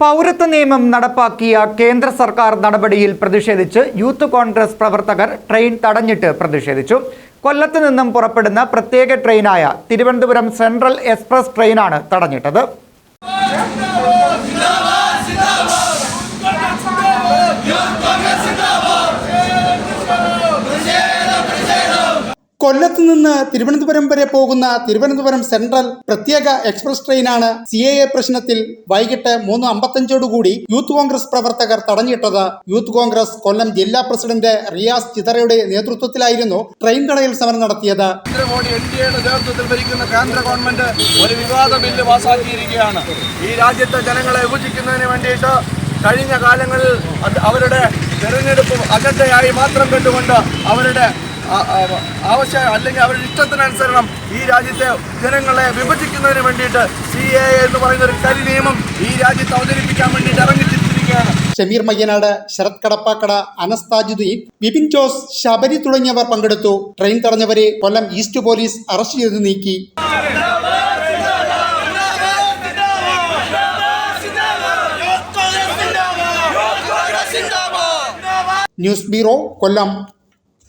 പൗരത്വ നിയമം നടപ്പാക്കിയ കേന്ദ്ര സർക്കാർ നടപടിയിൽ പ്രതിഷേധിച്ച് യൂത്ത് കോൺഗ്രസ് പ്രവർത്തകർ ട്രെയിൻ തടഞ്ഞിട്ട് പ്രതിഷേധിച്ചു. കൊല്ലത്ത് നിന്നും പുറപ്പെടുന്ന പ്രത്യേക ട്രെയിനായ തിരുവനന്തപുരം സെൻട്രൽ എക്സ്പ്രസ് ട്രെയിനാണ് തടഞ്ഞിട്ടത്. കൊല്ലത്ത് നിന്ന് തിരുവനന്തപുരം വരെ പോകുന്ന തിരുവനന്തപുരം സെൻട്രൽ പ്രത്യേക എക്സ്പ്രസ് ട്രെയിനാണ് സി എ എ പ്രശ്നത്തിൽ വൈകിട്ട് മൂന്ന് അമ്പത്തഞ്ചോടുകൂടി യൂത്ത് കോൺഗ്രസ് പ്രവർത്തകർ തടഞ്ഞിട്ടത്. യൂത്ത് കോൺഗ്രസ് കൊല്ലം ജില്ലാ പ്രസിഡന്റ് റിയാസ് ചിതറയുടെ നേതൃത്വത്തിലായിരുന്നു ട്രെയിൻ തടയൽ സമരം നടത്തിയത്. നേതൃത്വത്തിൽ കേന്ദ്ര ഗവൺമെന്റ് ഒരു വിവാദ ബില്ല് പാസാക്കിയിരിക്കുകയാണ്. ഈ രാജ്യത്തെ ജനങ്ങളെ വിഭജിക്കുന്നതിന് വേണ്ടിയിട്ട് കഴിഞ്ഞ കാലങ്ങളിൽ അവരുടെ തെരഞ്ഞെടുപ്പ് അജണ്ടയായി മാത്രം കണ്ടുകൊണ്ട് അവരുടെ ആവശ്യം അല്ലെങ്കിൽ അവരുടെ ഇഷ്ടത്തിനനുസരണം ഈ രാജ്യത്തെ ജനങ്ങളെ വിഭജിക്കുന്നതിന് വേണ്ടിയിട്ട് സി എ എന്ന് പറയുന്ന ഒരു കരി നിയമം ഈ രാജ്യത്ത് അവതരിപ്പിക്കാൻ വേണ്ടിയിട്ട് ഇറങ്ങിച്ചിരിക്കുകയാണ് ഷമീർ മയ്യനാട് ശരത് കടപ്പാക്കട അനസ് താജുദ്ദീൻ ബിപിൻ ജോസ് ശബരി തുടങ്ങിയവർ പങ്കെടുത്തു. ട്രെയിൻ തടഞ്ഞവരെ കൊല്ലം ഈസ്റ്റ് പോലീസ് അറസ്റ്റ് ചെയ്ത് നീക്കി. News bureau Kollam.